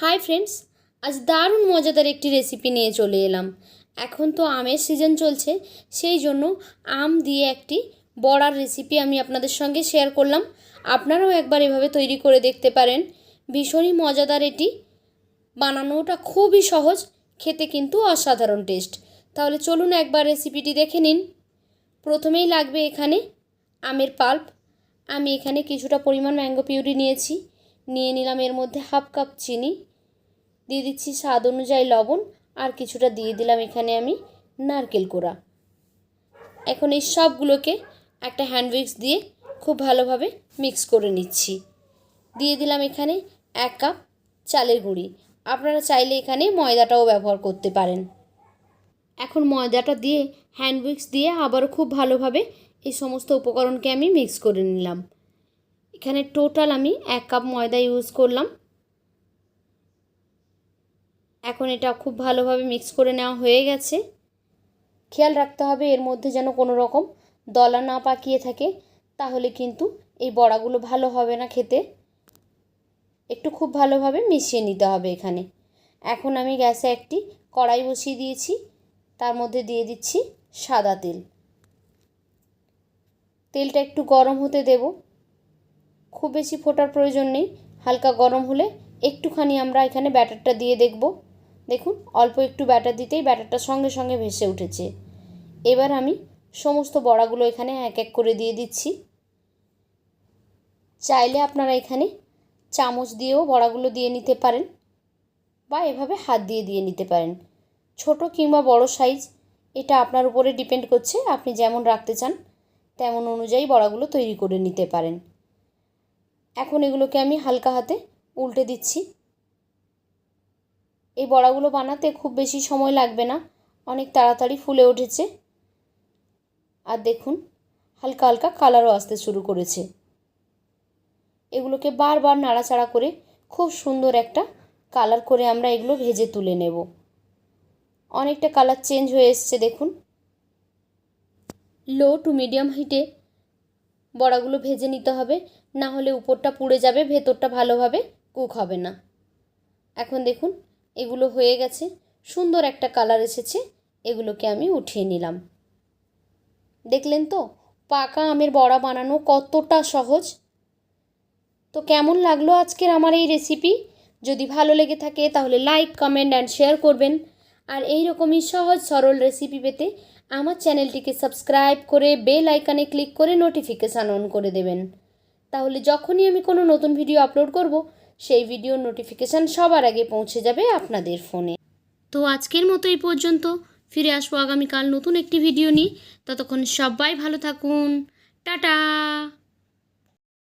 Hi friends, আজ দারুণ মজাদার একটি রেসিপি নিয়ে চলে এলাম। এখন তো আমের সিজন চলছে, সেই জন্য আম দিয়ে একটি বড়ার রেসিপি আমি আপনাদের সঙ্গে শেয়ার করলাম। আপনারাও একবার এভাবে তৈরি করে দেখতে পারেন। ভীষণই মজাদার এটি। বানানোটা খুবই সহজ, খেতে কিন্তু অসাধারণ টেস্ট তাহলে চলুন একবার রেসিপিটি দেখে নিন। প্রথমেই লাগবে এখানে আমের পাল্প আমি এখানে কিছুটা পরিমাণ ম্যাঙ্গো পিউরি নিয়েছি। নিয়ে নিলাম এর মধ্যে হাফ কাপ চিনি। দিয়ে দিচ্ছি স্বাদ অনুযায়ী লবণ, আর কিছুটা দিয়ে দিলাম এখানে আমি নারকেল কোড়া। এখন এই সবগুলোকে একটা হ্যান্ড উইক্স দিয়ে খুব ভালোভাবে মিক্স করে নিচ্ছি। দিয়ে দিলাম এখানে এক কাপ চালের গুঁড়ি। আপনারা চাইলে এখানে ময়দাটাও ব্যবহার করতে পারেন। এখন ময়দাটা দিয়ে হ্যান্ড উইক্স দিয়ে আবারও খুব ভালোভাবে এই সমস্ত উপকরণকে আমি মিক্স করে নিলাম। এখানে টোটাল আমি এক কাপ ময়দা ইউজ করলাম। এখন এটা খুব ভালোভাবে মিক্স করে নেওয়া হয়ে গেছে। খেয়াল রাখতে হবে এর মধ্যে যেন কোনো রকম দলা না পাকিয়ে থাকে, তাহলে কিন্তু এই বড়াগুলো ভালো হবে না খেতে। একটু খুব ভালোভাবে মিশিয়ে নিতে হবে এখানে। এখন আমি গ্যাসে একটি কড়াই বসিয়ে দিয়েছি, তার মধ্যে দিয়ে দিচ্ছি সাদা তেল। তেলটা একটু গরম হতে দেব। খুব বেশি ফোটার প্রয়োজন নেই, হালকা গরম হলে একটুখানি আমরা এখানে ব্যাটারটা দিয়ে দেখব। দেখুন, অল্প একটু ব্যাটার দিতেই ব্যাটারটা সঙ্গে সঙ্গে ভেসে উঠেছে। এবার আমি সমস্ত বড়াগুলো এখানে এক এক করে দিয়ে দিচ্ছি। চাইলে আপনারা এখানে চামচ দিয়েও বড়াগুলো দিয়ে নিতে পারেন বা এভাবে হাত দিয়ে দিয়ে নিতে পারেন। ছোট কিংবা বড় সাইজ, এটা আপনার উপরে ডিপেন্ড করছে, আপনি যেমন রাখতে চান, তেমন অনুযায়ী বড়াগুলো তৈরি করে নিতে পারেন। এখন এগুলোকে আমি হালকা হাতে উল্টে দিচ্ছি। এই বড়াগুলো বানাতে খুব বেশি সময় লাগবে না। অনেক তাড়াতাড়ি ফুলে উঠেছে। আর দেখুন, হালকা হালকা কালারও আসতে শুরু করেছে। এগুলোকে বারবার নাড়াচাড়া করে খুব সুন্দর একটা কালার করে আমরা এগুলো ভেজে তুলে নেব। অনেকটা কালার চেঞ্জ হয়ে এসছে, দেখুন। লো টু মিডিয়াম হিটে বড়াগুলো ভেজে নিতে হবে, না হলে উপরটা পুড়ে যাবে, ভেতরটা ভালোভাবে কুক হবে না। এখন দেখুন এগুলো হয়ে গেছে। সুন্দর একটা কালার এসেছে। এগুলোকে আমি উঠিয়ে নিলাম। দেখলেন তো? পাকা আমের বড়া বানানো কতটা সহজ। তো কেমন লাগল আজকের আমার এই রেসিপি যদি ভালো লেগে থাকে তাহলে লাইক কমেন্ট অ্যান্ড শেয়ার করবেন। আর এই রকমই সহজ সরল রেসিপি পেতে আমার চ্যানেলটিকে সাবস্ক্রাইব করে বেল আইকনে ক্লিক করে নোটিফিকেশান অন করে দেবেন। তাহলে যখনই আমি কোনো নতুন ভিডিও আপলোড করব সেই ভিডিও নোটিফিকেশান সবার আগে পৌঁছে যাবে আপনাদের ফোনে। তো আজকের মতো এই পর্যন্ত। ফিরে আসব আগামীকাল নতুন একটি ভিডিও নিয়ে। ততক্ষণ সবাই ভালো থাকুন। টাটা!